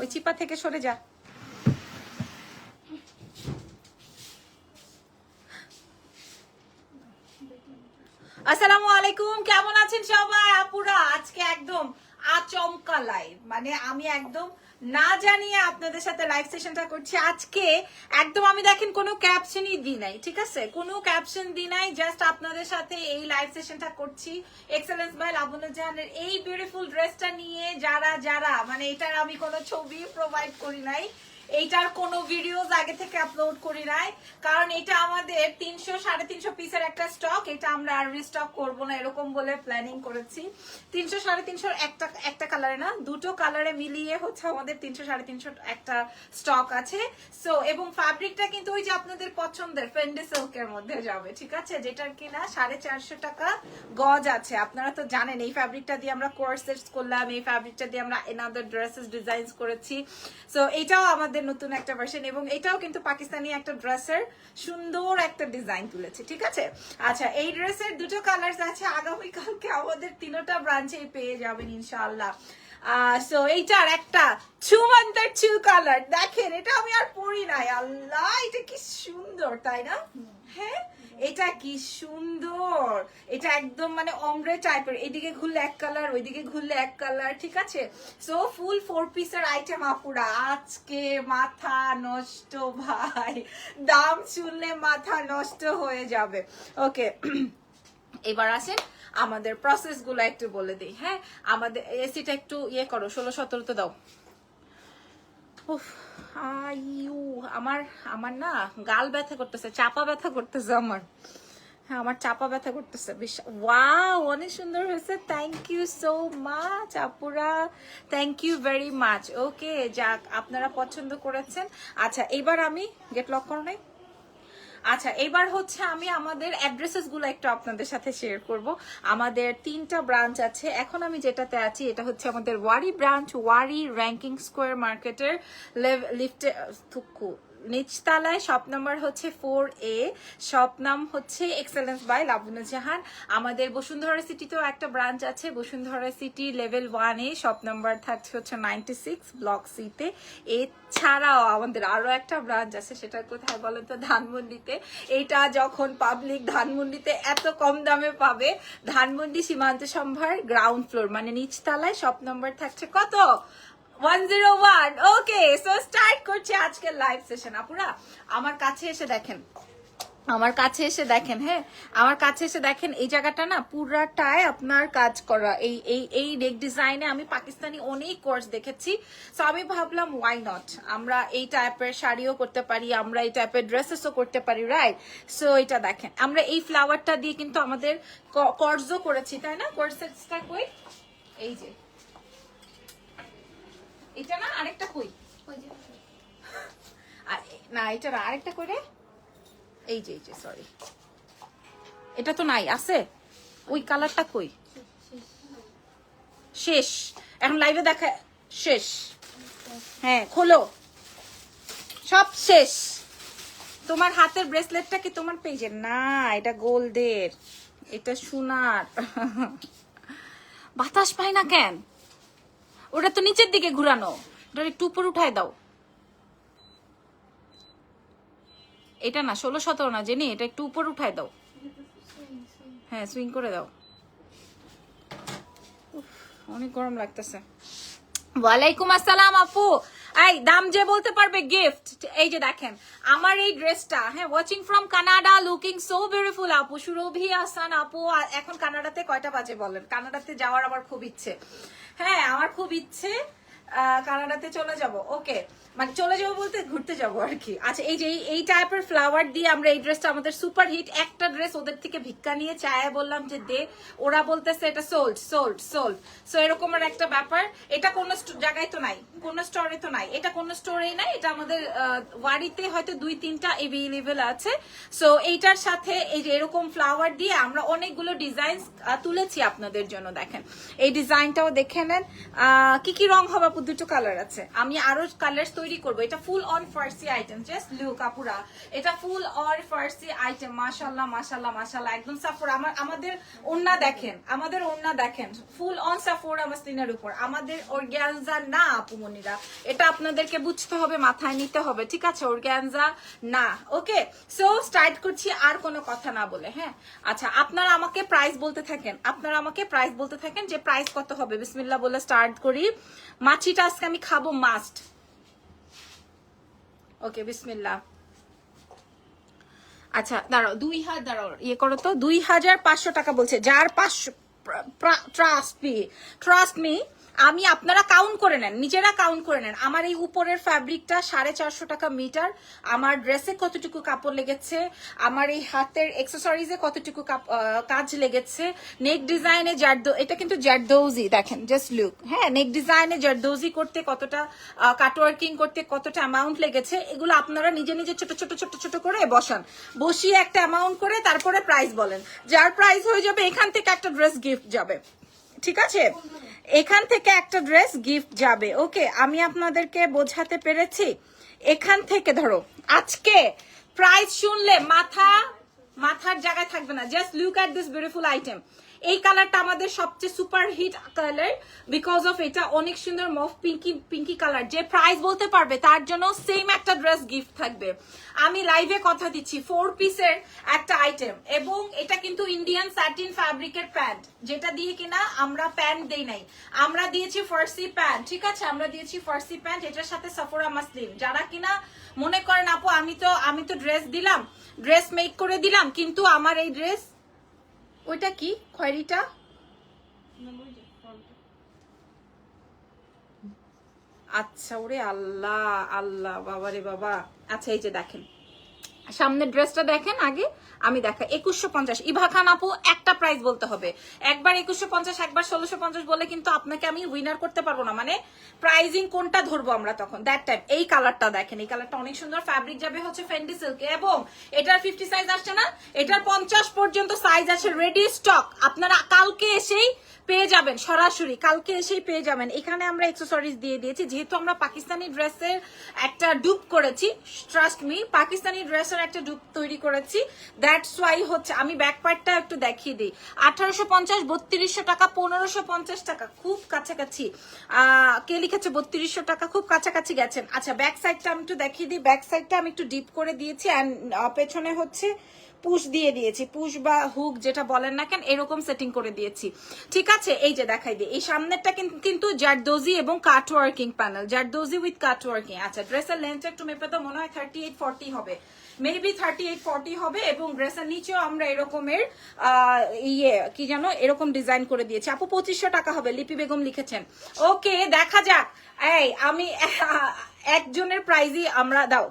ওই চিপা থেকে সরে যা। আসসালামু আলাইকুম, কেমন আছেন সবাই? আপুরা, আজকে একদম আচমকা লাইভ মানে আমি একদম না জানিয়ে আপনাদের সাথে লাইভ সেশনটা করছি। আজকে একদম আমি দেখেন কোনো ক্যাপশনই দিই নাই, ঠিক আছে? কোনো ক্যাপশন দিই নাই জাস্ট আপনাদের সাথে এই লাইভ সেশনটা করছি। এক্সেলেন্স বাই লাবনুজাহানের এই বিউটিফুল ড্রেসটা নিয়ে যারা যারা মানে এটার আমি কোনো ছবি প্রোভাইড করি নাই। এইটার কোনো ভিডিওস আগে থেকে আপলোড করি নাই। কারণ এটা আমাদের তিনশো, সাড়ে তিনশো পিসের একটা স্টক এটা আমরা আর রিস্টক করব না এরকম বলে প্ল্যানিং করেছি। তিনশো, সাড়ে তিনশো একটা একটা কালারে না, দুটো কালারে মিলিয়ে হচ্ছে আমাদের তিনশো, সাড়ে তিনশো একটা স্টক আছে। সো এবং ফ্যাব্রিকটা কিন্তু ওই যে আপনাদের পছন্দের ফেন্ডে সিল্কের মধ্যে যাবে, ঠিক আছে? যেটার কিনা সাড়ে চারশো টাকা গজ আছে। আপনারা তো জানেন, এই ফ্যাব্রিকটা দিয়ে আমরা কোর্সেস করলাম, এই ফ্যাব্রিকটা দিয়ে আমরা এনাদার ড্রেসেস ডিজাইন করেছি। সো এটাও আমাদের নতুন একটা ভার্সন এবং এটাও কিন্তু পাকিস্তানি একটা ড্রেসের সুন্দর একটা ডিজাইন তুলেছে, ঠিক আছে? আচ্ছা এই ড্রেসের দুটো কালার আছে, আগামীকালকে আমাদের তিনোটা ব্রাঞ্চে পেয়ে যাবেন ইনশাল্লাহ দেখেন, এটা আমি আর পরি নাই, আল্লাহ, এটা কি সুন্দর, তাই না? হ্যাঁ? এটা কি সুন্দর। এটা একদম মানে অমরে টাইপের এদিকে ঘুরলে এক কালার ওইদিকে ঘুরলে এক কালার ঠিক আছে? সো ফুল ফোর পিসের আইটেম আপুরা। আজকে মাথা নষ্ট ভাই। দাম শুনলে মাথা নষ্ট হয়ে যাবে। ওকে এবার আসেন আমাদের প্রসেসগুলো একটু বলে দিই। হ্যাঁ আমাদের এসিটা একটু ইয়ে করো, ষোলো সতেরোতে দাও। উফ, আইউ আমার আমার না গাল ব্যথা করতেছে চাপা ব্যথা করতেছে আমার। হ্যাঁ আমার চাপা ব্যথা করতেছে বেশ ওয়াও অনেক সুন্দর হয়েছে থ্যাংক ইউ সো মাচ আপুরা। Thank you very much okay যাক আপনারা পছন্দ করেছেন। আচ্ছা এবার আমি গেট লক করো নাই? আচ্ছা এবার হচ্ছে আমি আমাদের অ্যাড্রেসেসগুলো একটু আপনাদের সাথে শেয়ার করব। আমাদের তিনটা ব্রাঞ্চ আছে। এখন আমি যেটাতে আছি, এটা হচ্ছে আমাদের Wari branch Wari Rankin Square মার্কেটের লিফটে থুকু। নিচতলায় শপ নাম্বার হচ্ছে ফোর এ শপ নাম হচ্ছে এক্সেলেন্স বাই লাবনুজাহান আমাদের বসুন্ধরা সিটিতেও একটা ব্রাঞ্চ আছে, বসুন্ধরা সিটি লেভেল ওয়ানে শপ নাম্বার থাকছে হচ্ছে নাইনটি সিক্স ব্লক সিতে এছাড়াও আমাদের আরও একটা ব্রাঞ্চ আছে সেটা কোথায় বলেন তো, ধানমন্ডিতে। এটা যখন পাবলিক ধানমন্ডিতে এত কম দামে পাবে, ধানমন্ডি সীমান্ত সম্ভার গ্রাউন্ড ফ্লোর মানে নিচতলায় শপ নাম্বার থাকছে কত? One zero one okay so start করছে আজকের লাইভ সেশন আপুরা, আমার কাছে এসে দেখেন, আমার কাছে এসে দেখেন হ্যাঁ? আমার কাছে এসে দেখেন, এই জায়গাটা না পুরাটায় আপনার কাজ করা। এই এই এই নেক ডিজাইনে আমি পাকিস্তানি অনেক কোর্স দেখেছি। সো আমি ভাবলাম ওয়াই নট আমরা এই টাইপের শাড়িও করতে পারি, আমরা এই টাইপের ড্রেসেসও করতে পারি রাইট সো এটা দেখেন। আমরা এই ফ্লাওয়ারটা দিয়ে কিন্তু আমাদের কর্জও করেছি, তাই না? কোর্সেসটা কই এই যে। এটা না আরেকটা কই? আর না এটা আরেকটা করে এই যে এই যে সরি এটা তো নাই আছে? ওই কালারটা কই? শেষ। এখন লাইভে দেখা শেষ। হ্যাঁ খোলো। সব শেষ। তোমার হাতের ব্রেসলেটটা কি তোমার পেজে না এটা গোল্ডের এটা সোনার। বাতাস পায় না কেন? ওটা তো নিচের দিকে ঘুরানো। ওটা একটু উপর উঠায় দাও। এটা না, ষোলো সতেরো না, জেনি, এটা একটু উপর উঠায় দাও। হ্যাঁ সুইং করে দাও। অনেক গরম লাগতেছে। ওয়ালাইকুম আসসালাম আপু। এই, দাম যে বলতে পারবে গিফট এই যে দেখেন, আমার এই ড্রেসটা হ্যাঁ watching from Canada looking so beautiful আপু, সুরভি আসান আপু এখন কানাডাতে কয়টা বাজে বলেন? কানাডাতে যাওয়ার আমার খুব ইচ্ছে। হ্যাঁ আমার খুব ইচ্ছে কানাডাতে চলে যাব। ওকে মানে চলে যাব বলতে ঘুরতে যাব আর কি। আচ্ছা এই যে এই- টাইপের ফ্লাওয়ার দিয়ে আমরা এই ড্রেসটা আমাদের সুপার হিট একটা ড্রেস ওদের থেকে ভিক্ষা নিয়ে চায় বললাম যে দে। ওরা বলতেছে এটা সোল্ড সোল্ড সোল্ড সো এরকমের একটা ব্যাপার। এটা কোন জায়গায় তো নাই। কোন স্টোরে তো নাই। এটা কোন স্টোরেই নাই। এটা আমাদের ওয়ারিতে হয়তো দুই, তিনটা এভেলেবেল আছে। সো এইটার সাথে এই যে এরকম ফ্লাওয়ার দিয়ে আমরা অনেকগুলো ডিজাইন তুলেছি আপনাদের জন্য, দেখেন। এই ডিজাইনটাও দেখে নেন। কি কি রং হবে দুটো কালার আছে। আমি আরও কালার তৈরি করব। এটা ফুল অন ফার্সি আইটেম জাস্ট লুক আপুরা। এটা ফুল অন ফার্সি আইটেম মাশাল্লাহ মাশাল্লাহ মাশাল্লাহ একদম সাফর আমার আমাদের ওন্না দেখেন, আমাদের ওন্না দেখেন। ফুল অন সাফোরা মাসলিনের উপর। আমাদের অর্গ্যানজা না, আপু মনিরা। এটা আপনাদেরকে বুঝতে হবে, মাথায় নিতে হবে। ঠিক আছে? অর্গ্যানজা না, ওকে? সো স্টার্ট করছি আর কোনো কথা না বলে হ্যাঁ? আচ্ছা আপনারা আমাকে প্রাইস বলতে থাকেন। আপনারা আমাকে প্রাইস বলতে থাকেন যে প্রাইস কত হবে? বিসমিল্লা বলে স্টার্ট করি। মাছিটা আজকে আমি খাব মাস্ট ওকে বিসমিল্লা আচ্ছা দাঁড়াও, দুই হাজার, দাঁড়াও ইয়ে করো তো, দুই হাজার পাঁচশো টাকা বলছে। যার পাঁচশো ট্রাস্ট মি ট্রাস্ট মি আমি আপনারা কাউন্ট করে নেন, নিজেরা কাউন্ট করে নেন। আমার এই উপরের ফ্যাব্রিকটা সাড়ে চারশো টাকা মিটার আমার ড্রেসে কতটুকু কাপড় লেগেছে, আমার এই হাতের এক্সেসরিজে কতটুকু কাজ লেগেছে নেক ডিজাইনে জারদো, এটা কিন্তু জারদৌজি, দেখেন জাস্ট লুক হ্যাঁ নেক ডিজাইনে জারদৌজি করতে কতটা কাটওয়ার্কিং করতে কতটা অ্যামাউন্ট লেগেছে, এগুলো আপনারা নিজে নিজে ছোট ছোট ছোট ছোট করে বসান। বসিয়ে একটা অ্যামাউন্ট করে তারপরে প্রাইস বলেন। যার প্রাইস হয়ে যাবে, এখান থেকে একটা ড্রেস গিফট যাবে। ঠিক আছে? এখান থেকে একটা ড্রেস গিফট যাবে। ওকে, আমি আপনাদেরকে বোঝাতে পেরেছি। এখান থেকে ধরো, আজকে প্রাইস শুনলে মাথা মাথার জায়গায় থাকবে না। Just look at this beautiful item এই কালারটা আমাদের সবচেয়ে super hit colour because of এটা। অনেক সুন্দর মফ পিঙ্কি পিঙ্কি কালার যে প্রাইস বলতে পারবে, তার জন্য সেম একটা ড্রেস গিফট থাকবে। আমি লাইভে কথা দিচ্ছি ফোর পিসের একটা আইটেম এবং এটা কিন্তু ইন্ডিয়ান স্যাটিন ফ্যাব্রিকের প্যান্ট যেটা দিয়ে কিনা আমরা প্যান্ট দেই নাই। আমরা দিয়েছি ফার্সি প্যান্ট ঠিক আছে? আমরা দিয়েছি ফার্সি প্যান্ট এটার সাথে সফরা মাসলিম যারা কিনা মনে করেন আপু, আমি তো আমি তো ড্রেস দিলাম ড্রেস মেক করে দিলাম, কিন্তু আমার এই ড্রেস ওইটা কি? খয়েরিটা? আচ্ছা ওরে আল্লাহ আল্লাহ বাবা রে বাবা। আচ্ছা এই যে দেখেন। সামনের ড্রেসটা দেখেন আগে। আমি দেখা একুশশো পঞ্চাশ। ইভা খান আপু, একটা প্রাইস বলতে হবে। একবার একুশশো পঞ্চাশ, একবার ষোলোশো পঞ্চাশ বলে কিন্তু আপনাকে আমি উইনার করতে পারব না। মানে প্রাইজিং কোনটা ধরবো আমরা তখন? দ্যাট টাইম এই কালারটা দেখেন। এই কালারটা অনেক সুন্দর। ফ্যাব্রিক যাবে হচ্ছে ফেন্ডি সিল্ক এবং এটার ফিফটি সাইজ আসছে না? এটার পঞ্চাশ পর্যন্ত সাইজ আছে রেডি স্টক আপনারা কালকে এসেই পেয়ে যাবেন, সরাসরি। কালকে এসেই পেয়ে যাবেন। এখানে আমরা এক্সেসরিজ দিয়ে দিয়েছি। যেহেতু আমরা পাকিস্তানি ড্রেসের একটা ডুপ করেছি ট্রাস্ট মি পাকিস্তানি ড্রেসের একটা ডুপ তৈরি করেছি। দ্যাটস ওয়াই হচ্ছে, আমি ব্যাক পার্টটা একটু দেখিয়ে দিই। আঠারোশো পঞ্চাশ, বত্রিশশো টাকা, পনেরোশো পঞ্চাশ টাকা, খুব কাছাকাছি। কে লিখেছে বত্রিশশো টাকা? খুব কাছাকাছি গেছেন। আচ্ছা ব্যাক সাইডটা আমি একটু দেখিয়ে দিই। ব্যাক সাইডটা আমি একটু ডিপ করে দিয়েছি অ্যান্ড পেছনে হচ্ছে পুশ দিয়ে দিয়েছি। পুশ বা হুক যেটা বলেন না কেন, এরকম সেটিং করে দিয়েছি। ঠিক আছে? এই যে দেখাই দিই। এই সামনেরটা কিন- কিন্তু জারদোজি এবং cut working panel zardozi with cut working আচ্ছা ড্রেসের লেন্থ একটু মেপে তো মনে হয় থার্টি এইট ফর্টি হবে। মেবি থার্টি এইট ফর্টি হবে এবং ড্রেসের নিচেও আমরা এরকমের ইয়ে কি জানো এরকম ডিজাইন করে দিয়েছি। আপু, পঁচিশশো টাকা হবে, লিপি বেগম লিখেছেন। ওকে, দেখা যাক। এই, আমি একজনের প্রাইজই আমরা, দাও।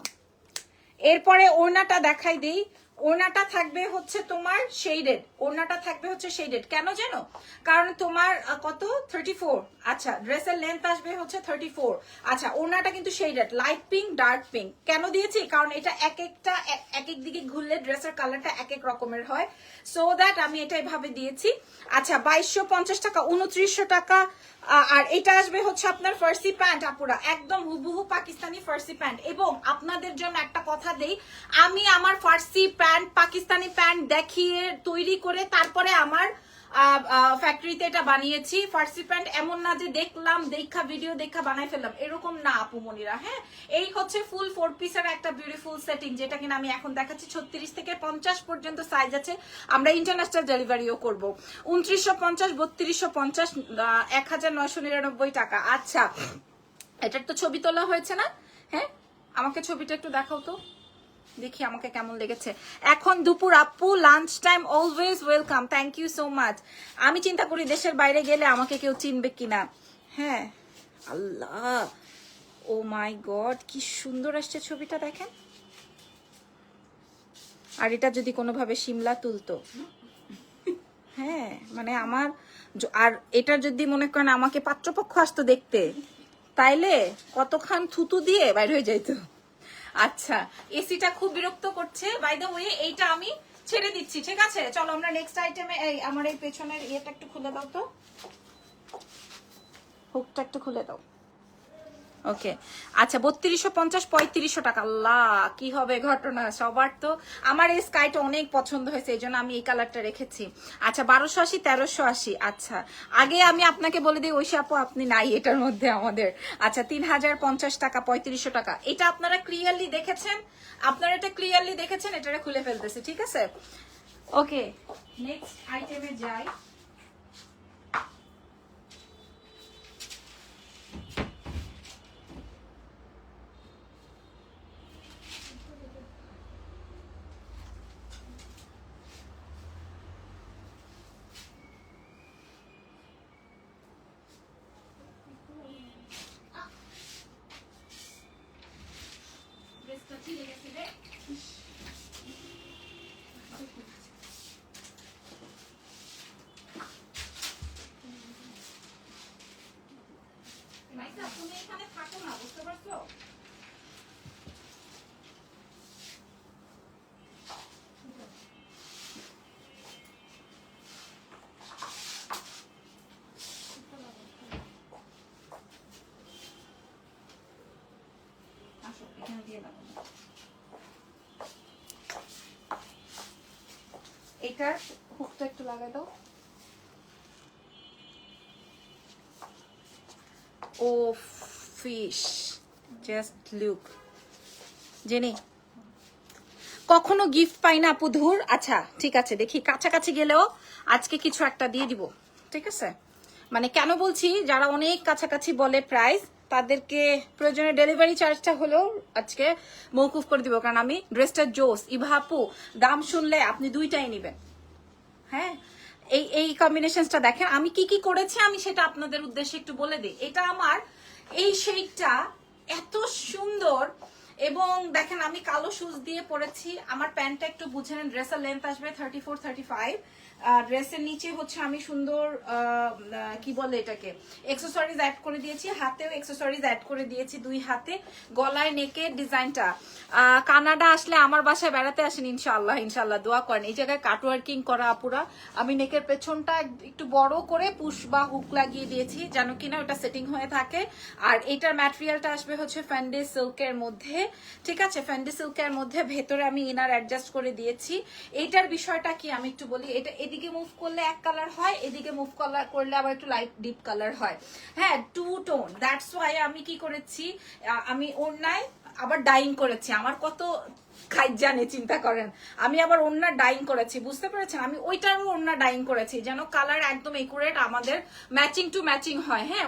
এরপরে ওড়নাটা দেখাই দিই। ওড়নাটা থাকবে হচ্ছে তোমার শেডেড ওড়নাটা থাকবে হচ্ছে শেডেড কেন জানো কারণ তোমার কত? থার্টি আচ্ছা ড্রেসের লেন্থ আসবে হচ্ছে থার্টি আচ্ছা ওড়নাটা কিন্তু shaded light pink dark pink কেন দিয়েছি? কারণ এটা এক একটা এক এক দিকে ঘুরলে ড্রেসের কালারটা এক এক রকমের হয়। সো দ্যাট আমি এটা এভাবে দিয়েছি। আচ্ছা বাইশশো পঞ্চাশ টাকা, উনত্রিশশো টাকা আর এটা আসবে হচ্ছে আপনার ফার্সি প্যান্ট, আপুরা। একদম হুবহু পাকিস্তানি ফার্সি প্যান্ট। এবং আপনাদের জন্য একটা কথা দেই, আমি আমার ফার্সি প্যান্ট, পাকিস্তানি প্যান্ট দেখিয়ে তৈরি করে তারপরে আমার ফ্যাক্টরিতে এটা বানিয়েছি। ফার্সি প্যান্ট এমন না যে দেখলাম, দেখা ভিডিও দেখা বানাই ফেললাম। এরকম না, আপু মনিরা হ্যাঁ? এই হচ্ছে ফুল ফোর পিসের একটা বিউটিফুল সেটিং যেটা কিনা আমি এখন দেখাচ্ছি। ছত্রিশ থেকে পঞ্চাশ পর্যন্ত সাইজ আছে। আমরা ইন্টারন্যাশনাল ডেলিভারিও করব। উনত্রিশশো পঞ্চাশ, বত্রিশশো পঞ্চাশ এক হাজার নয়শো নিরানব্বই টাকা। আচ্ছা এটার তো ছবি তোলা হয়েছে না? হ্যাঁ? আমাকে ছবিটা একটু দেখাও তো। দেখি আমাকে কেমন লেগেছে। এখন দুপুর, আপু lunch time always welcome thank you so much আমি চিন্তা করি দেশের বাইরে গেলে আমাকে কেউ চিনবে কিনা। হ্যাঁ আল্লাহ, ও মাই গড কি সুন্দর আসছে ছবিটা, দেখেন। আর এটা যদি কোনোভাবে সিমলা তুলতো। হ্যাঁ মানে আমার আর এটা যদি মনে করেন আমাকে পাত্রপক্ষ আসতো দেখতে, তাইলে কতখান থুতু দিয়ে বাইর হয়ে যাইতো। আচ্ছা এসিটা খুব বিরক্ত করছে। বাই দ্য ওয়ে এইটা আমি ছেড়ে দিচ্ছি, ঠিক আছে? চলো, আমরা নেক্সট আইটেমে এই, আমার এই পেছনের ইয়েটা একটু খুলে দাও তো। হুকটা একটু খুলে দাও। ওকে আচ্ছা বত্রিশশো পঞ্চাশ, পঁয়ত্রিশশো টাকা। আল্লাহ, কি হবে ঘটনা? সবার তো আমার এই স্কাইটা অনেক পছন্দ হয়েছে, এই জন্য আমি এই কালারটা রেখেছি। আচ্ছা বারোশো আশি, তেরোশো আশি। আচ্ছা আগে আমি আপনাকে বলে দিই, ওই আপু আপনি নাই এটার মধ্যে আমাদের। আচ্ছা তিন হাজার পঞ্চাশ টাকা, পঁয়ত্রিশশো টাকা। এটা আপনারা ক্লিয়ারলি দেখেছেন? আপনারা এটা ক্লিয়ারলি দেখেছেন? এটা খুলে ফেলতেছে, ঠিক আছে? ওকে নেক্সট আইটেমে যাই ড্রেসটা ছিঁড়ে গেছে রে মাইসা তুমি এখানে থাকো না বুঝতে পারছ আসো এখানে দিয়ে দাও এটার হুকটা একটু লাগাই দাও। ও ফিশ জাস্ট লুক জেনে। কখনো গিফট পাই না আপু ধুর। আচ্ছা ঠিক আছে, দেখি। কাছাকাছি গেলেও আজকে কিছু একটা দিয়ে দিব। ঠিক আছে? মানে কেন বলছি, যারা অনেক কাছাকাছি বলে প্রাইস তাদেরকে প্রয়োজনে ডেলিভারি চার্জটা হলেও আজকে মৌকুফ করে দিব। কারণ আমি ড্রেসটা জোস, ইভাপু, দাম শুনলে আপনি দুইটাই নেবেন। হ্যাঁ? এই এই কম্বিনেশনটা দেখেন, আমি কি কি করেছি আমি সেটা আপনাদের উদ্দেশ্যে একটু বলে দিই। এটা আমার, এই শেডটা এত সুন্দর এবং দেখেন আমি কালো শুজ দিয়ে পরেছি, আমার প্যান্টটা একটু বুঝে নেন ড্রেসের লেন্থ আসবে থার্টি ফোর থার্টি ফাইভ ড্রেসের নিচে হচ্ছে আমি সুন্দর কি বলে এটাকে? এক্সেসরিজ অ্যাড করে দিয়েছি, হাতেও এক্সেসরিজ অ্যাড করে দিয়েছি দুই হাতে, গলায় নেকের ডিজাইনটা কানাডা আসলে আমার বাসায় বেড়াতে আসেন, ইনশাআল্লাহ ইনশাআল্লাহ, দোয়া করেন। এই জায়গায় কাটওয়ার্কিং করা আপুরা। আমি নেকের পেছনটা একটু বড় করে পুশ বা হুক লাগিয়ে দিয়েছি, যেন কিনা ওটা সেটিং হয়ে থাকে। আর এটার ম্যাটেরিয়ালটা আসবে হচ্ছে ফ্যান্ডে সিল্কের মধ্যে। ঠিক আছে? ফ্যান্ডে সিল্কের মধ্যে ভেতরে আমি ইনার অ্যাডজাস্ট করে দিয়েছি। এইটার বিষয়টা কি আমি একটু বলি? এটা এদিকে মুভ করলে এক কালার হয়, এদিকে মুভ কালার করলে আবার একটু লাইট ডিপ কালার হয়। হ্যাঁ টু টোন দ্যাটস ওয়াই আমি কি করেছি আমি ওড়নায় আবার ডাইং করেছি। আমার কত খাই জানে চিন্তা করেন। আমি আবার ডাইং করেছি, বুঝতে পেরেছেন? আমি ওইটারও ডাইং করেছি, যেন কালার একদম একুরেট আমাদের ম্যাচিং টু ম্যাচিং হয়। হ্যাঁ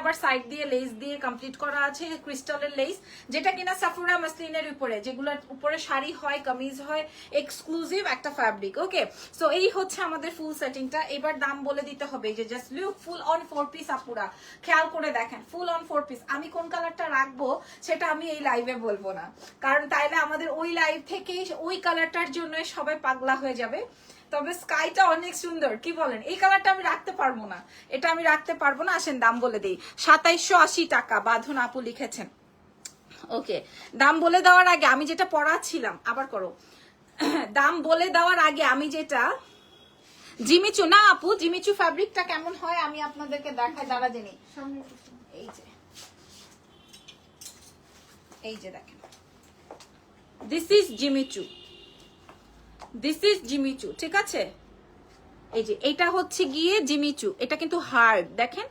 আবার সাইড দিয়ে লেস দিয়ে কমপ্লিট করা আছে ক্রিস্টালের লেস যেটা কিনা সাফুরা মাসলিনের উপরে যেগুলোর উপরে শাড়ি হয়, কামিজ হয় এক্সক্লুসিভ একটা ফ্যাব্রিক ওকে সো এই হচ্ছে আমাদের ফুল সেটিংটা এবার দাম বলে দিতে হবে যে just look full on four piece আপুরা খেয়াল করে দেখেন ফুল অন ফোর পিস আমি কোন কালারটা রাখব, সেটা আমি এই লাইভে বলব না। কারণ তাইলে আমাদের ওই লাইভ থেকেই ওই কালারটার জন্য সবাই পাগলা হয়ে যাবে। তবে স্কাইটা অনেক সুন্দর। কি বলেন? এই কালারটা আমি রাখতে পারব না। এটা আমি রাখতে পারব না। আসেন দাম বলে দিই। সাতাইশশো আশি টাকা বাঁধন আপু লিখেছেন। ওকে দাম বলে দেওয়ার আগে আমি যেটা পড়াচ্ছিলাম আবার করো। দাম বলে দেওয়ার আগে আমি যেটা জিমিচু না আপু জিমিচু ফ্যাব্রিকটা কেমন হয় আমি আপনাদেরকে দেখাই দাঁড়া জেনে। এই যে। এই যে দেখেন। This is Jimmy Choo this is Jimmy Choo ঠিক আছে? এই যে, এটা হচ্ছে গিয়ে জিমিচু এটা কিন্তু হার্ড দেখেন?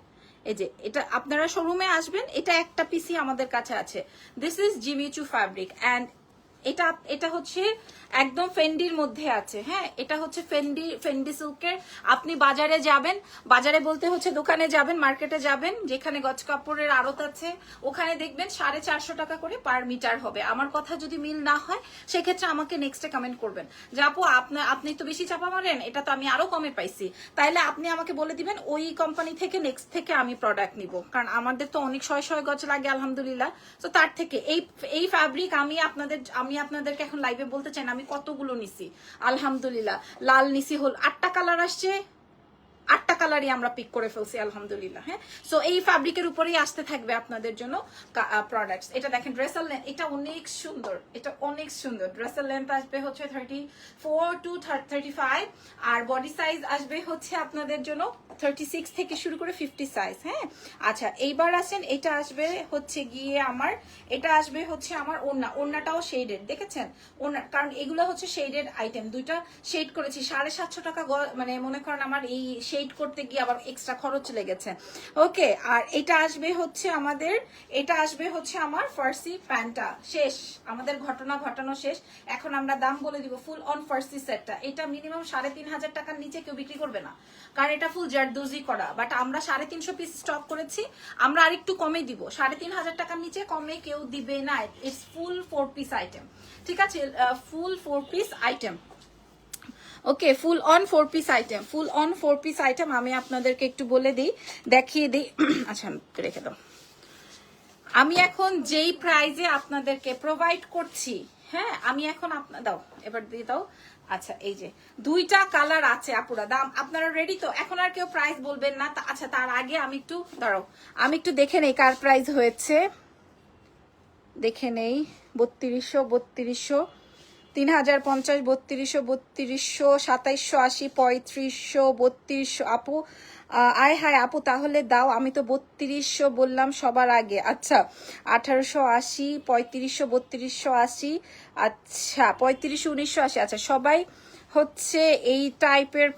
এই যে, এটা আপনারা শোরুমে আসবেন, এটা একটা পিসি আমাদের কাছে আছে। This is Jimmy Choo fabric and এটা এটা হচ্ছে একদম ফেন্ডির মধ্যে আছে। হ্যাঁ এটা হচ্ছে ফেন্ডি ফেন্ডি সিল্কের। আপনি বাজারে যাবেন, বাজারে বলতে হচ্ছে দোকানে যাবেন, মার্কেটে যাবেন, যেখানে গজ কাপড়ের আড়ত আছে, ওখানে দেখবেন সাড়ে চারশো টাকা করে পার মিটার হবে। আমার কথা যদি মিল না হয়, সেক্ষেত্রে আমাকে নেক্সটে কমেন্ট করবেন। যে আপু আপনার আপনি তো বেশি চাপা মারেন, এটা তো আমি আরও কমে পাইছি। তাইলে আপনি আমাকে বলে দিবেন, ওই কোম্পানি থেকে নেক্সট থেকে আমি প্রোডাক্ট নিব। কারণ আমাদের তো অনেক শয় শয় গজ লাগে, আলহামদুলিল্লাহ। তো তার থেকে এই এই ফ্যাব্রিক আমি আপনাদের, আমি আপনাদেরকে এখন লাইভে বলতে চাই না আমি কতগুলো নিছি? আলহামদুলিল্লাহ। লাল নিছি হল আটটা কালার আসছে। আটটা কালারই আমরা পিক করে ফেলছি, আলহামদুলিল্লাহ হ্যাঁ? সো এই ফ্যাব্রিকের উপরেই আসতে থাকবে আপনাদের জন্য প্রোডাক্টস এটা দেখেন ড্রেসের লেন্থ এটা অনেক সুন্দর, এটা অনেক সুন্দর। ড্রেসের লেন্থ আসবে হচ্ছে thirty four to thirty five R body size আসবে হচ্ছে আপনাদের জন্য থার্টি সিক্স থেকে শুরু করে ফিফটি সাইজ হ্যাঁ? আচ্ছা এইবার আসেন, এটা আসবে হচ্ছে গিয়ে আমার, এটা আসবে হচ্ছে আমার ওড়না। ওড়নাটাও শেডেড দেখেছেন? ওড়না, কারণ এগুলো হচ্ছে শেডেড আইটেম দুইটা শেড করেছি, সাড়ে সাতশো টাকা মানে মনে করেন আমার এই শেড করতে গিয়ে আবার এক্সট্রা খরচ লেগেছে। ওকে আর এটা আসবে হচ্ছে আমাদের, এটা আসবে হচ্ছে আমার ফার্সি প্যান্টটা শেষ, আমাদের ঘটনা ঘটানো শেষ। এখন আমরা দাম বলে দিব ফুল অন ফার্সি সেটটা এটা মিনিমাম সাড়ে তিন হাজার টাকার নিচে কেউ বিক্রি করবে না। কারণ এটা ফুল জারদোজি করা। বাট আমরা সাড়ে তিনশো পিস স্টক করেছি। আমরা আরেকটু কমে দিব। সাড়ে তিন হাজার টাকার নিচে কমে কেউ দিবে না। It's full four piece item ঠিক আছে? Full four piece item okay full on four piece item full on four piece item আমি আপনাদেরকে একটু বলে দিই, দেখিয়ে দিই। আচ্ছা রেখে দাও। আমি এখন যেই প্রাইজে আপনাদেরকে প্রোভাইড করছি হ্যাঁ আমি এখন আপনার দাও, এবার দিয়ে দাও। আচ্ছা এই যে, দুইটা কালার আছে আপুরা, দাম, আপনারা রেডি তো? এখন আর কেউ প্রাইস বলবেন না আচ্ছা তার আগে আমি একটু, দাঁড়াও, আমি একটু দেখে নেই কার প্রাইস হয়েছে। দেখে নেই, বত্রিশশো বত্রিশশো। তিন হাজার পঞ্চাশ, বত্রিশশো বত্রিশশো, সাতাইশশো, আশি, পঁয়ত্রিশশো, বত্রিশশো। আপু আয় হায় আপু, তাহলে দাও, আমি তো বত্রিশশো বললাম সবার আগে। আচ্ছা আঠারোশো আশি, পঁয়ত্রিশশো, বত্রিশশো আশি আচ্ছা পঁয়ত্রিশশো উনিশশো আশি। আচ্ছা সবাই হচ্ছে এই টাইপের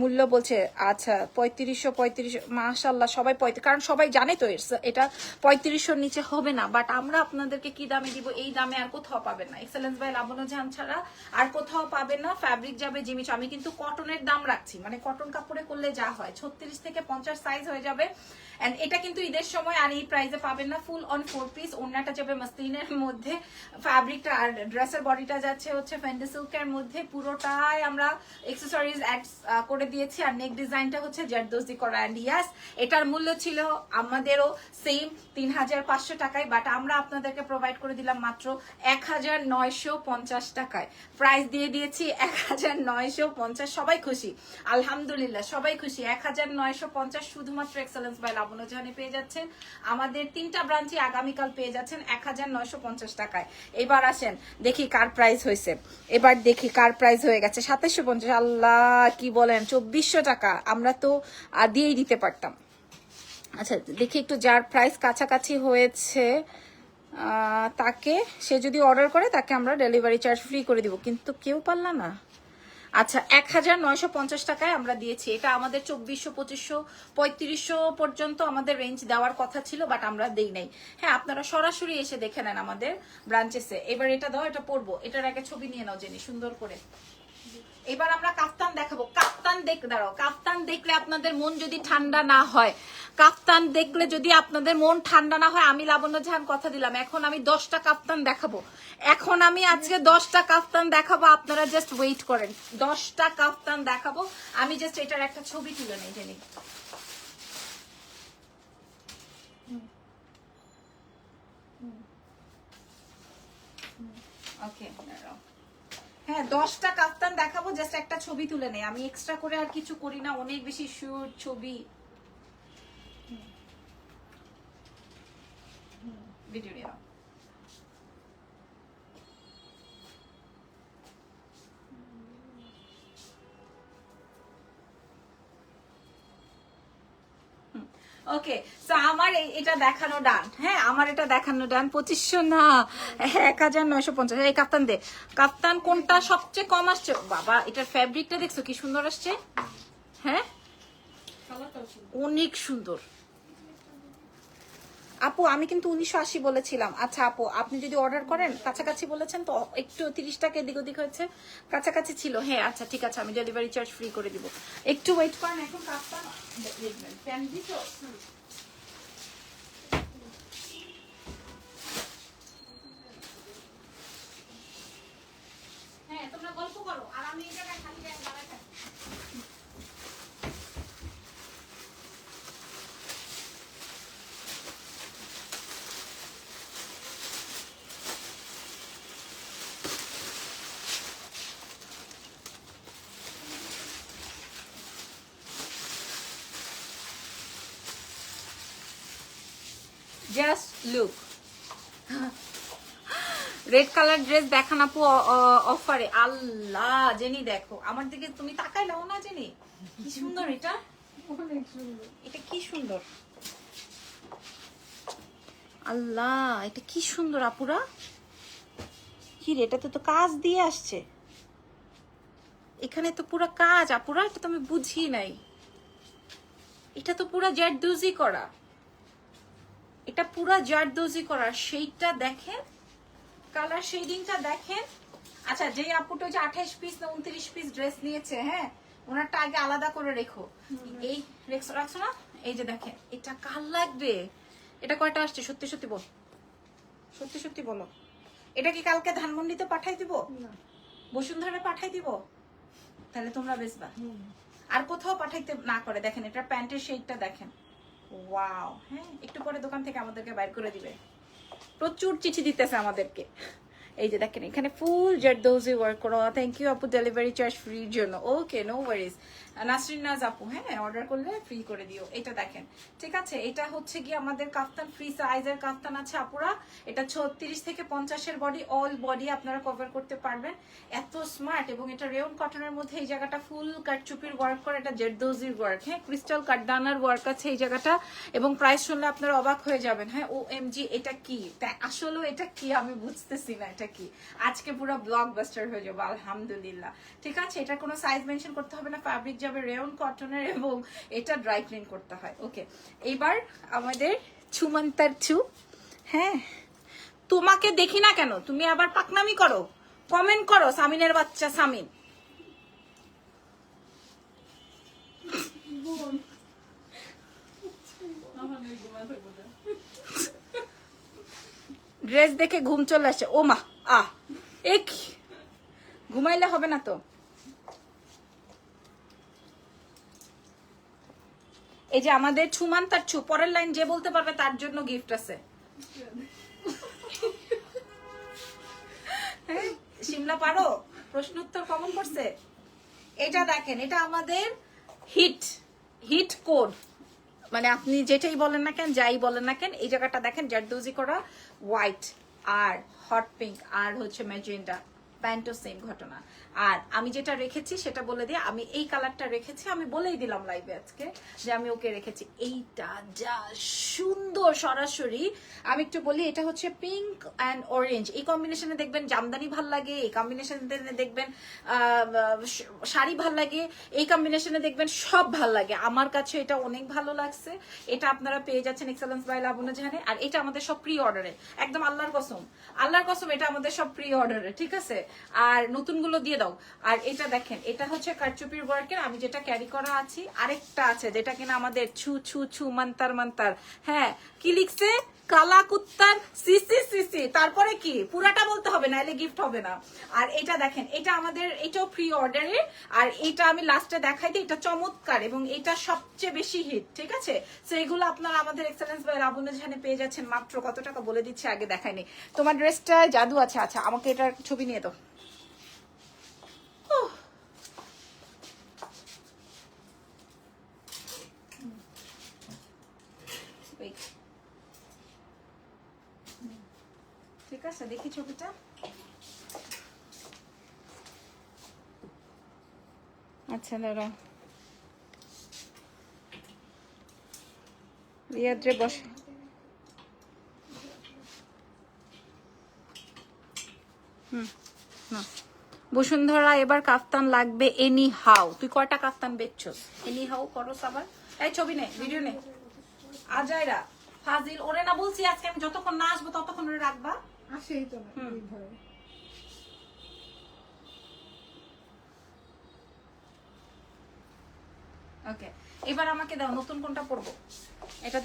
মূল্য বলছে আচ্ছা পঁয়ত্রিশশো পঁয়ত্রিশশো মাশাল্লাহ সবাই পঁয়ত্রিশ কারণ সবাই জানে তো এটা পঁয়ত্রিশশোর নিচে হবে না বাট আমরা আপনাদেরকে কি দামে দিব, এই দামে আর কোথাও পাবেন না। এক্সেলেন্স বাই লাবণ্য জাহান ছাড়া আর কোথাও পাবেন না ফ্যাব্রিক যাবে জিমিচ আমি কিন্তু কটনের দাম রাখছি মানে কটন কাপড়ে করলে যা হয়, ছত্রিশ থেকে পঞ্চাশ সাইজ হয়ে যাবে এন্ড এটা কিন্তু ঈদের সময় আর এই প্রাইসে পাবেন না ফুল অন ফোর পিস ওড়নাটা যাবে মসলিনের মধ্যে। ফ্যাব্রিকটা আর ড্রেসের বডিটা যাচ্ছে হচ্ছে ফেন্ডে সিল্কের মধ্যে। পুরোটাই আমরা এক্সেসরিজ অ্যাড করে দিয়েছি। আর নেক ডিজাইনটা হচ্ছে জারদোজি করা অ্যান্ড ইয়াস এটার মূল্য ছিল আমাদেরও সেম তিন হাজার পাঁচশো টাকায়। বাট আমরা আপনাদেরকে প্রোভাইড করে দিলাম মাত্র এক হাজার নয়শো পঞ্চাশ টাকায়। প্রাইস দিয়ে দিয়েছি এক হাজার নয়শো পঞ্চাশ। সবাই খুশি। আলহামদুলিল্লাহ, সবাই খুশি। এক হাজার নয়শো পঞ্চাশ শুধুমাত্র এক্সেলেন্স বাই লাবণ্য জাহানে পেয়ে যাচ্ছেন। আমাদের তিনটা ব্রাঞ্চে আগামীকাল পেয়ে যাচ্ছেন এক হাজার নয়শো পঞ্চাশ টাকায়। এবার আসেন, দেখি কার প্রাইস হয়েছে। এবার দেখি কার প্রাইস হয়ে গেছে। সাতাশশো পঞ্চাশ, আল্লাহ, কি বলেন, চব্বিশশো টাকা। আমরা তো দিয়েই দিতে পারতাম। আচ্ছা দেখি একটু যার প্রাইস কাছাকাছি হয়েছে তাকে, সে যদি অর্ডার করে, তাকে আমরা ডেলিভারি চার্জ ফ্রি করে দিব। কিন্তু কেউ পারল না। আচ্ছা এক হাজার নয়শো পঞ্চাশ টাকায় আমরা দিয়েছি। এটা আমাদের চব্বিশশো, পঁচিশশো, পঁয়ত্রিশশো পর্যন্ত আমাদের রেঞ্জ দেওয়ার কথা ছিল বাট আমরা দেই নাই। হ্যাঁ আপনারা সরাসরি এসে দেখে নেন আমাদের ব্রাঞ্চেসে এবার এটা দাও, এটা পড়ব এটার আগে ছবি নিয়ে নাও, জেনি, সুন্দর করে। এবার আমরা কাফতান দেখাবো। কাফতান দেখ, দাঁড়াও কাফতান দেখলে আপনাদের মন যদি ঠান্ডা না হয় কাফতান দেখলে যদি আপনাদের মন ঠান্ডা না হয়, আমি লাবণ্য জাহান কথা দিলাম। এখন আমি দশটা কাপ্তান দেখাবো। এখন আমি আজকে দশটা কাপ্তান দেখাবো, আপনারা জাস্ট ওয়েট করেন। দশটা কাপ্তান দেখাবো। আমি জাস্ট এটার একটা ছবি তুলে নেই, জেনি। হ্যাঁ দশটা কাপ্তান দেখাবো জাস্ট একটা ছবি তুলে নেই। আমি এক্সট্রা করে আর কিছু করি না, অনেক বেশি শুট ছবি। ভিডিও নিয়ে নাও। ওকে সো আমার এটা দেখানো ডান। হ্যাঁ আমার এটা দেখানো ডান। পঁচিশশো না এক হাজার নয়শো পঞ্চাশ। এই কাপ্তান দে। কাপ্তান কোনটা সবচেয়ে কম আসছে? বাবা এটার ফ্যাব্রিকটা দেখছ কি সুন্দর আসছে? হ্যাঁ? অনেক সুন্দর। আপু, আমি কিন্তু উনিশশো আশি বলেছিলাম। আচ্ছা আপু, আপনি যদি অর্ডার করেন, কাছাকাছি বলেছেন তো একটু তিরিশ টাকা এদিক ওদিক হয়েছে। কাছাকাছি ছিল। হ্যাঁ আচ্ছা ঠিক আছে, আমি ডেলিভারি চার্জ ফ্রি করে দিব। একটু ওয়েট করেন, এখন দিছো হ্যাঁ তোমরা গল্প করো, আর আমি এই just look red colour dress দেখান আপু অফারে আল্লাহ জেনি দেখো। আমার দিকে তুমি তাকাই লাও না জেনি। কি সুন্দর এটা। অনেক সুন্দর। এটা কি সুন্দর? আল্লাহ এটা কি সুন্দর আপুরা। কি রে এটাতে তো কাজ দিয়ে আসছে। এখানে তো পুরো কাজ আপুরা। এটা তো আমি বুঝি নাই। এটা তো পুরো জারদোজি করা। এটা পুরো জারদোজি করা সেইটা দেখেন কালার শেডিংটা দেখেন। আচ্ছা যে আপুটা যে আঠাইশ পিস না উনত্রিশ পিস ড্রেস নিয়েছে হ্যাঁ ওনারটা আগে আলাদা করে রেখো। এই রেখছো রাখছো না? এই যে দেখেন এটা কার লাগবে? এটা কয়টা আসছে? সত্যি সত্যি বল। সত্যি সত্যি বলো। এটা কি কালকে ধানমন্ডিতে পাঠাই দিব? বসুন্ধরা পাঠাই দিব? তাহলে তোমরা বেচবা। হুম। আর কোথাও পাঠাইতে না করে। দেখেন এটা প্যান্টের শেডটা দেখেন। ওয়াও হ্যাঁ একটু পরে দোকান থেকে আমাদেরকে বাইর করে দিবে। প্রচুর চিঠি দিতেছে আমাদেরকে। এই যে দেখেন, এখানে ফুল জারদৌজি ওয়ার্ক করা। থ্যাংক ইউ আপু ডেলিভারি চার্জ ফ্রির জন্য। Okay no worries Nasrin Naz আপু হ্যাঁ অর্ডার করলে ফ্রি করে দিও। এটা দেখেন, ঠিক আছে? এটা হচ্ছে কি আমাদের কাফতান ফ্রি সাইজের কাফতান আছে আপুরা। এটা ছত্রিশ থেকে পঞ্চাশের বডি অল বডি আপনারা কভার করতে পারবেন। এত স্মার্ট এবং এটা রেয়ন কটনের মধ্যে এই জায়গাটা ফুল কাটচুপির ওয়ার্ক করে, এটা জেরদোজির ওয়ার্ক হ্যাঁ? ক্রিস্টাল কাটদানার ওয়ার্ক আছে এই জায়গাটা। এবং প্রাইস শুনলে আপনারা অবাক হয়ে যাবেন হ্যাঁ? ও এম জি এটা কি? আসলেও এটা কি? আমি বুঝতেছি না এটা কি। আজকে পুরো ব্লক বাস্টার হয়ে যাব, আলহামদুলিল্লাহ। ঠিক আছে? এটা কোনো সাইজ মেনশন করতে হবে না ফ্যাব্রিক যাবে রেয়ন কটনের এবং এটা ড্রাই ক্লিন করতে হয়। ওকে এইবার আমাদের ছুমন্তার ছু। হ্যাঁ তোমাকে দেখি না কেন? তুমি আবার পাকনামি করো। কমেন্ট করো, সামিনের বাচ্চা সামিন। ড্রেস দেখে ঘুম চলে আসে। ও মা আহ, এক, ঘুমাইলে হবে না তো? এই যে আমাদের ছুমান তার ছু পরের লাইন যে বলতে পারবে তার জন্য গিফট আছে। হ্যাঁ, সিমলা পারো? প্রশ্ন উত্তর কমন করছে? এটা দেখেন এটা আমাদের হিট হিট কোড মানে আপনি যেটাই বলেন না কেন যাই বলেন না কেন এই জায়গাটা দেখেন জারদৌজি করা হোয়াইট আর হট পিঙ্ক আর হচ্ছে ম্যাজেন্ডা প্যান্টও সেম ঘটনা। আর আমি যেটা রেখেছি সেটা বলে দিয়ে আমি এই কালারটা রেখেছি, আমি বলেই দিলাম লাইভে আজকে যে আমি ওকে রেখেছি। এইটা যা সুন্দর সরাসরি। আমি একটু বলি, এটা হচ্ছে পিঙ্ক অ্যান্ড অরেঞ্জ এই কম্বিনেশনে দেখবেন জামদানি ভালো লাগে, এই কম্বিনেশনে দেখবেন শাড়ি ভালো লাগে, এই কম্বিনেশনে দেখবেন সব ভালো লাগে। আমার কাছে এটা অনেক ভালো লাগছে। এটা আপনারা পেয়ে যাচ্ছেন এক্সেলেন্স বাই লাবণা জাহানে আর এটা আমাদের সব প্রি অর্ডারে একদম আল্লাহর কসম। আল্লাহর কসম, এটা আমাদের সব প্রি অর্ডারে ঠিক আছে? আর নতুনগুলো দিয়ে দাও। আর এটা দেখেন, এটা হচ্ছে কারচুপির ওয়ার্কের আমি যেটা ক্যারি করা আছি, আরেকটা আছে, যেটা কিনা আমাদের ছু ছু ছু, মান্তার মান্তার। হ্যাঁ কি লিখছে? কালা কুত্তার সিসি সিসি তারপরে কি? পুরাটা বলতে হবে না এলে গিফট হবে না। আর এটা দেখেন, এটা আমাদের, এটাও প্রি অর্ডারে আর এটা আমি লাস্টে দেখাই দিই, এটা চমৎকার এবং এটা সবচেয়ে বেশি হিট ঠিক আছে? তো এগুলো আপনারা আমাদের এক্সেলেন্স বাই রাবুল যেখানে পেয়ে যাচ্ছেন, মাত্র কত টাকা বলে দিচ্ছে, আগে দেখাইনি। তোমার ড্রেসটা জাদু আছে আচ্ছা আমাকে এটার ছবি নিয়ে দাও। ঠিক আছে, দেখি ছবিটা। আচ্ছা দাঁড়া রিয়াদ্রে বসে। হুম বসুন্ধরা, এবার কাফতান লাগবে এনি হাউ তুই কয়টা কাফতান বেচছস? এনি হাউ করো আবার। এই ছবি নে ভিডিও নে। আজাইরা, ফাজিল, ওরে না বলছি আজকে আমি যতক্ষণ না আসব ততক্ষণ ওরে রাখবা। আসেই তো না। এইভাবে। ওকে এবার আমাকে দাও নতুন কোনটা পরবো? এটা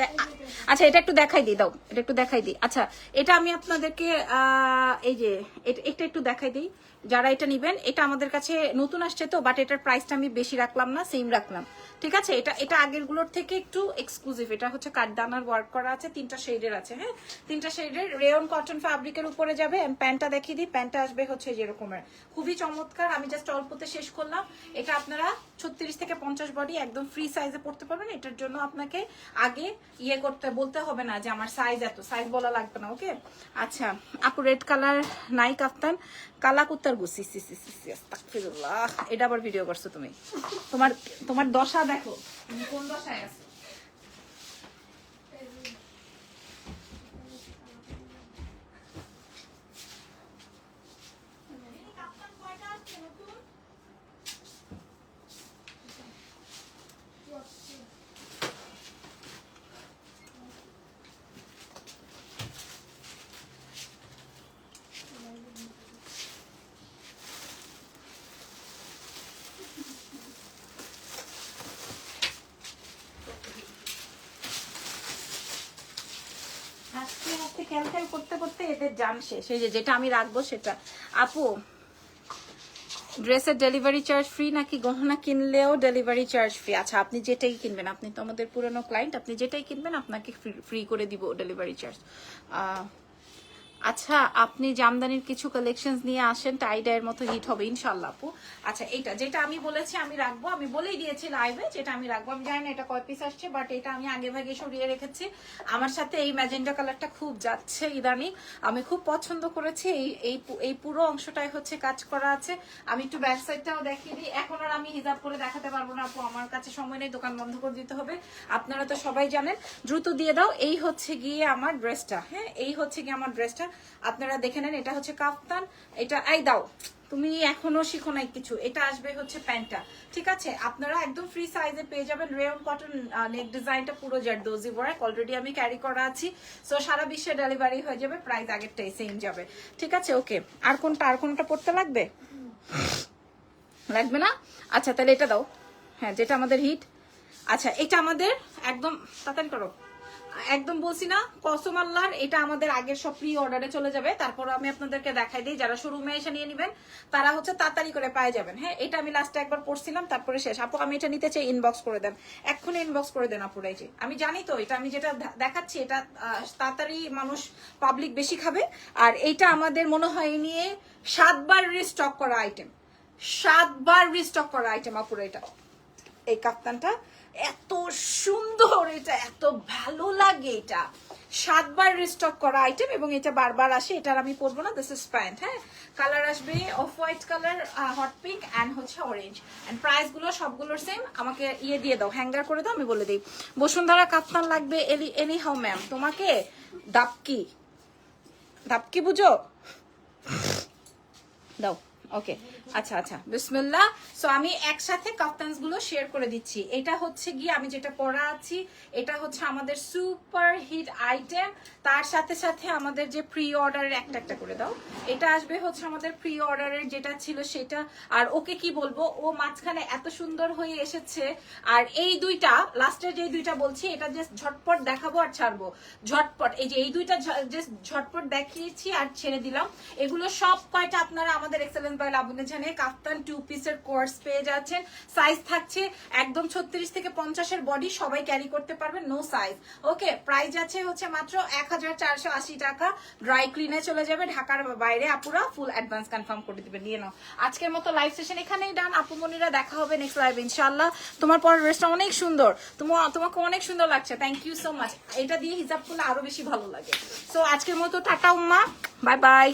আচ্ছা এটা একটু দেখাই দিই দাও এটা একটু দেখাই দিই। আচ্ছা এটা আমি আপনাদেরকে আহ, এই যে এটা এটা একটু দেখাই দিই। যারা এটা নিবেন এটা আমাদের কাছে নতুন আসছে তো বাট এটার প্রাইসটা আমি বেশি রাখলাম না সেম রাখলাম। ঠিক আছে? এটা এটা আগেরগুলোর থেকে একটু এক্সক্লুসিভ এটা হচ্ছে কাঠদানার ওয়ার্ক করা আছে, তিনটা শেডের আছে হ্যাঁ? তিনটা শেডের রেয়ন কটন ফ্যাব্রিকের উপরে যাবে। প্যান্টটা দেখিয়ে দিই প্যান্টটা আসবে হচ্ছে যেরকমের খুবই চমৎকার, আমি জাস্ট অল্পতে শেষ করলাম। এটা আপনারা ছত্রিশ থেকে পঞ্চাশ বডি একদম ফ্রি সাইজে পড়তে পারবেন। এটার জন্য আপনাকে আগে ইয়ে করতে, বলতে হবে না যে আমার সাইজ এত। সাইজ বলা লাগবে না ওকে আচ্ছা আপু রেড কালার নাই কাফতান। কালা কুত্তার Gucci C C C C এটা আবার ভিডিও করছ তুমি। তোমার তোমার দশা দেখো। কোন দশায় আছো কাফতান কয়টা আছে নতুন হাসতে খেল খেল করতে করতে এদের জান শেষ। এই যে যেটা আমি রাখব সেটা। আপু ড্রেসের ডেলিভারি চার্জ ফ্রি নাকি গহনা কিনলেও ডেলিভারি চার্জ ফ্রি আচ্ছা আপনি যেটাই কিনবেন, আপনি তো আমাদের পুরনো ক্লায়েন্ট আপনি যেটাই কিনবেন, আপনাকে ফ্রি করে দিব ডেলিভারি চার্জ আচ্ছা আপনি জামদানির কিছু কালেকশনস নিয়ে আসেন টাইডায়ের মতো হিট হবে ইনশাল্লাহ আপু। আচ্ছা এটা যেটা আমি বলেছি, আমি রাখব। আমি বলেই দিয়েছি লাইভে যেটা আমি রাখব। আমি জানি না এটা কয় পিস আসছে বাট এটা আমি আগে ভাগে সরিয়ে রেখেছি। আমার সাথে এই ম্যাজেন্ডা কালারটা খুব যাচ্ছে ইদানিং। আমি খুব পছন্দ করেছি। এই এই এই পুরো অংশটাই হচ্ছে কাজ করা আছে। আমি একটু ব্যাক দেখিয়ে দিই। এখন আর আমি হিজাব করে দেখাতে পারব না আপু। আমার কাছে সময় নেই, দোকান বন্ধ করে দিতে হবে। আপনারা তো সবাই জানেন। দ্রুত দিয়ে দাও। এই হচ্ছে গিয়ে আমার ড্রেসটা হ্যাঁ? এই হচ্ছে গিয়ে আমার ড্রেসটা আপনারা দেখে নেন, এটা হচ্ছে কাফতান, এটা, এই দাও, তুমি এখনও শিখো নাই কিছু, এটা আসবে হচ্ছে প্যান্টটা, ঠিক আছে? আপনারা একদম ফ্রি সাইজে পেয়ে যাবেন রেয়ন কটন নেক ডিজাইনটা পুরো জারদোজি ওয়ার্ক অলরেডি আমি ক্যারি করা আছি সো সারা বিশ্বে ডেলিভারি হয়ে যাবে প্রাইস আগেরটাই সেম যাবে, ঠিক আছে? ওকে আর কোনটা আর কোনটা পড়তে লাগবে? লাগবে না? আচ্ছা তাহলে এটা দাও হ্যাঁ যেটা আমাদের হিট আচ্ছা এটা আমাদের একদম, তাড়াতাড়ি করো। একদম বলছি না, কসম আল্লাহর, এটা আমাদের আগের সব প্রি অর্ডারে চলে যাবে। তারপর আমি আপনাদেরকে দেখাই দিই, যারা শোরুমে এসে নিয়ে নেবেন, তারা হচ্ছে তাড়াতাড়ি করে পায়ে যাবেন। হ্যাঁ এটা আমি লাস্টে একবার পড়ছিলাম, তারপরে শেষ। আপু, আমি এটা নিতে চাই ইনবক্স করে দেন। এক্ষুনি ইনবক্স করে দেন আপুরাই যে। আমি জানি তো, এটা আমি যেটা দেখাচ্ছি, এটা তাড়াতাড়ি মানুষ পাবলিক বেশি খাবে। আর এইটা আমাদের মনে হয় নিয়ে সাতবার রিস্টক করা আইটেম সাতবার রিস্টক করা আইটেম আপুরা এটা। এই কাপ্তানটা এত সুন্দর, এটা এত ভালো লাগে এটা। সাতবার রিস্টক করা আইটেম এবং এটা বারবার আসে, এটার আমি পরবো না দিস ইস প্যান্ট হ্যাঁ? কালার আসবে off white colour hot pink and হচ্ছে অরেঞ্জ অ্যান্ড প্রাইসগুলো সবগুলোর সেম আমাকে ইয়ে দিয়ে দাও হ্যাঙ্গার করে দাও, আমি বলে দিই। বসুন্ধরা কাপ্তান লাগবে এলি এনি হাউ ম্যাম তোমাকে দাপকি দাপকি বুঝো? দাও ওকে আচ্ছা আচ্ছা। বিসমিল্লাহ। সো আমি একসাথে কাফতানসগুলো শেয়ার করে দিচ্ছি। এটা হচ্ছে গিয়ে আমি যেটা আছি এটা হচ্ছে আমাদের সুপার হিট আইটেম তার সাথে সাথে আমাদের যে প্রি অর্ডারের একটা একটা করে দাও। এটা আসবে হচ্ছে আমাদের প্রি অর্ডারের যেটা ছিল সেটা। আর ওকে কি বলব? ও মাঝখানে এত সুন্দর হয়ে এসেছে। আর এই দুইটা, লাস্টের যে দুইটা বলছি, এটা জাস্ট ঝটপট দেখাবো আর ছাড়বো। ঝটপট, এই যে এই দুইটা জাস্ট ঝটপট দেখিয়েছি আর ছেড়ে দিলাম। এগুলো সব কয়টা আপনারা আমাদের এক্সেলেন্স বাই লাবণে জানে কাফতান টু পিসের কোর্স পেয়ে যাচ্ছেন। সাইজ থাকছে একদম ছত্রিশ থেকে পঞ্চাশের বডি সবাই ক্যারি করতে পারবেন নো সাইজ ওকে প্রাইস আছে হচ্ছে মাত্র এক হাজার চারশো আশি টাকা। ড্রাই ক্লিনে চলে যাবে, ঢাকার বাইরে আপুরা ফুল অ্যাডভান্স কনফার্ম করে দিবে, নিয়ে নাও। আজকের মতো লাইভ সেশন এখানেই ডান আপু মনিরা দেখা হবে নেক্সট লাইভ ইনশাল্লাহ তোমার পরের ড্রেসটা অনেক সুন্দর। তোমার তোমাকে অনেক সুন্দর লাগছে। থ্যাংক ইউ সো মাচ এটা দিয়ে হিজাব করলে আরও বেশি ভালো লাগে। সো আজকের মতো টাটা, উম্মা। Bye bye